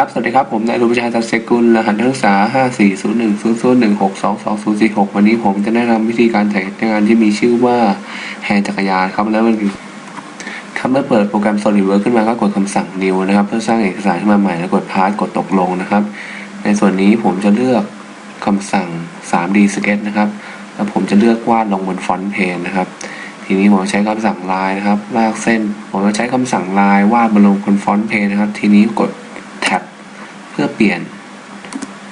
ครับ สวัสดีครับ ผมนายรุปชัยตัดเสกุลรหัสนักศึกษา 540100162246 วันนี้ผมจะแนะนำวิธีการใช้งานที่มีชื่อว่าแฮนจักรยานครับ แล้วมันครับเมื่อเปิดโปรแกรม SolidWorks ขึ้นมาก็กดคำสั่ง new นะครับ เพื่อสร้างเอกสารขึ้นมาใหม่แล้วกด pass กดตกลงนะครับ ในส่วนนี้ผมจะเลือกคำสั่ง 3D Sketch นะครับ แล้วผมจะเลือกวาดลงบนฟอนต์เพนนะครับทีนี้ผมใช้คำสั่งลายนะครับ ลากเส้น ผมจะใช้คำสั่งลายวาดบนลงบนฟอนต์เพนนะครับ ทีนี้กด แท็บเพื่อเปลี่ยน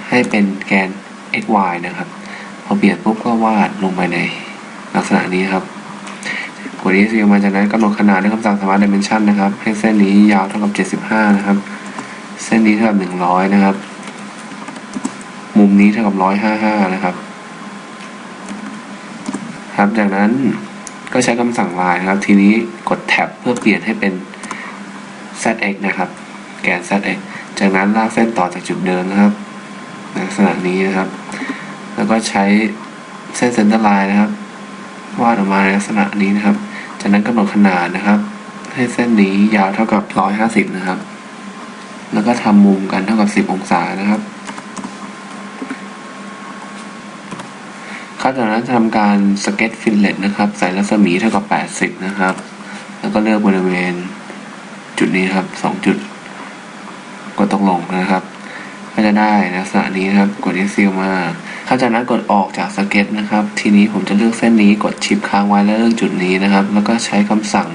ให้เป็นแกน x y นะครับ พอเปลี่ยนปุ๊บก็วาดลงไปในลักษณะนี้ครับกด ESC มาจากนั้นกำหนดขนาดด้วยคำสั่ง Smart Dimension นะครับ ให้เส้นนี้ยาวเท่ากับ 75 นะครับ เส้นนี้เท่ากับ 100 นะครับ มุมนี้เท่ากับ 155 นะครับ ครับจากนั้นก็ใช้คำสั่ง line นะครับ ทีนี้กดแท็บเพื่อเปลี่ยนให้เป็น zx นะครับ แกน zx จากนั้นลากเส้นต่อจากจุดเดิมนะครับในลักษณะนี้นะครับ แล้วก็ใช้เส้นเซนเตอร์ไลน์นะครับ วาดออกมาในลักษณะนี้นะครับ จากนั้นกำหนดขนาดนะครับ ให้เส้นนี้ยาวเท่ากับ 150 นะครับ แล้วก็ทำมุมกันเท่ากับ 10 องศานะครับครับจากนั้นจะทำการสเก็ตฟิลเลตนะครับ ใส่รัศมีเท่ากับ 80 นะครับ แล้วก็เลือกบริเวณจุดนี้ครับ 2 จุด กดตกลงนะครับ ก็จะได้ลักษณะนี้นะครับ กด e x c e l มาครับจากนั้นกดออกจากสเก็ตนะครับ ทีนี้ผมจะเลือกเส้นนี้กดชิปค้างไว้แล้วเลือกจุดนี้นะครับ แล้วก็ใช้คำสั่ง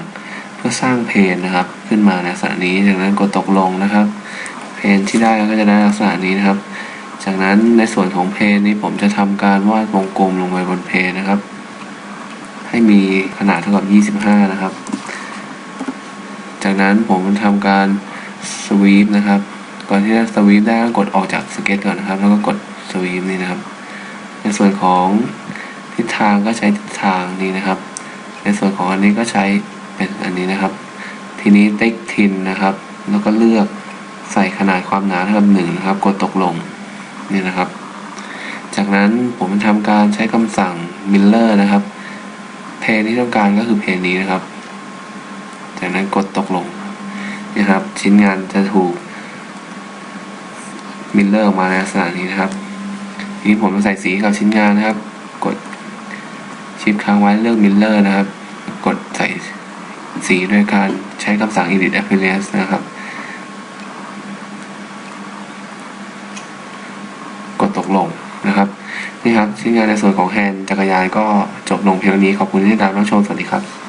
เพื่อสร้างเพนนะครับ ขึ้นมาในลักษณะนี้ จากนั้นกดตกลงนะครับ เพนที่ได้ก็จะได้ลักษณะนี้นะครับ จากนั้นในส่วนของเพนนี้ผมจะทำการวาดวงกลมลงไปบนเพนนะครับ ให้มีขนาดเท่ากับ 25 นะครับ จากนั้นผมจะทำการสวีปนะครับ ก่อนที่จะสวีปได้ก็กดออกจากสเก็ตก่อนนะครับ แล้วก็กดสวีปนี่นะครับ ในส่วนของทิศทางก็ใช้ทิศทางนี้นะครับ ในส่วนของอันนี้ก็ใช้เป็นอันนี้นะครับ ทีนี้เต็กทินนะครับ แล้วก็เลือกใส่ขนาดความหนาเท่ากับหนึ่งนะครับ กดตกลงนี่นะครับ จากนั้นผมทำการใช้คำสั่ง Miller นะครับ เพลงที่ต้องการก็คือเพลงนี้นะครับ จากนั้นกดตกลงนี่ครับ ชิ้นงานจะถูก มิลเลอร์ออกมาในลักษณะนี้นะครับทีนี้ผมจะใส่สีกับชิ้นงานนะครับ กดชิปค้างไว้เลือกมิลเลอร์นะครับ กดใส่สีโดยการใช้คำสั่ง edit appearance นะครับ กดตกลงนะครับนี่ครับชิ้นงานในส่วนของแฮนด์จักรยานก็จบลงเพียงเท่านี้ขอบคุณที่ติดตามรับชมสวัสดีครับ